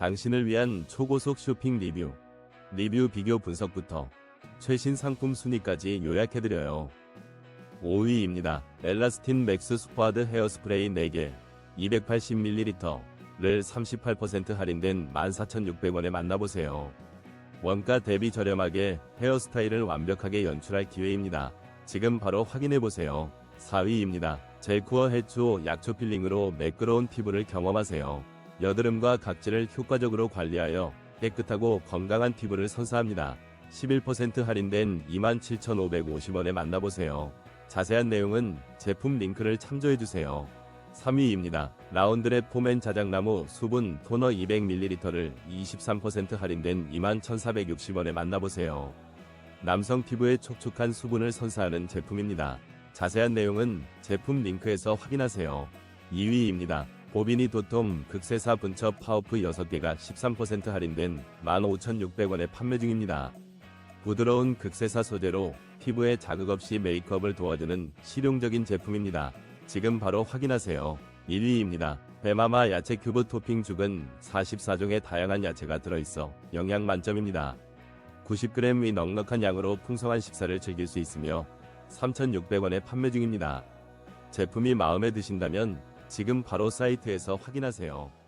당신을 위한 초고속 쇼핑 리뷰. 리뷰 비교 분석부터 최신 상품 순위까지 요약해드려요. 5위입니다. 엘라스틴 맥스 슈퍼하드 헤어스프레이 4개 280ml를 38% 할인된 14,600원에 만나보세요. 원가 대비 저렴하게 헤어스타일을 완벽하게 연출할 기회입니다. 지금 바로 확인해보세요. 4위입니다. 젤쿠어 해초 약초 필링으로 매끄러운 피부를 경험하세요. 여드름과 각질을 효과적으로 관리하여 깨끗하고 건강한 피부를 선사합니다. 11% 할인된 27,550원에 만나보세요. 자세한 내용은 제품 링크를 참조해주세요. 3위입니다. 라운드랩 포맨 자작나무 수분 토너 200ml를 23% 할인된 21,460원에 만나보세요. 남성 피부에 촉촉한 수분을 선사하는 제품입니다. 자세한 내용은 제품 링크에서 확인하세요. 2위입니다. 보비니 도톰 극세사 분첩 파워프 6개가 13% 할인된 15,600원에 판매 중입니다. 부드러운 극세사 소재로 피부에 자극 없이 메이크업을 도와주는 실용적인 제품입니다. 지금 바로 확인하세요. 1위입니다. 베마마 야채 큐브 토핑 죽은 44종의 다양한 야채가 들어있어 영양 만점입니다. 90g 위 넉넉한 양으로 풍성한 식사를 즐길 수 있으며 3,600원에 판매 중입니다. 제품이 마음에 드신다면 지금 바로 사이트에서 확인하세요.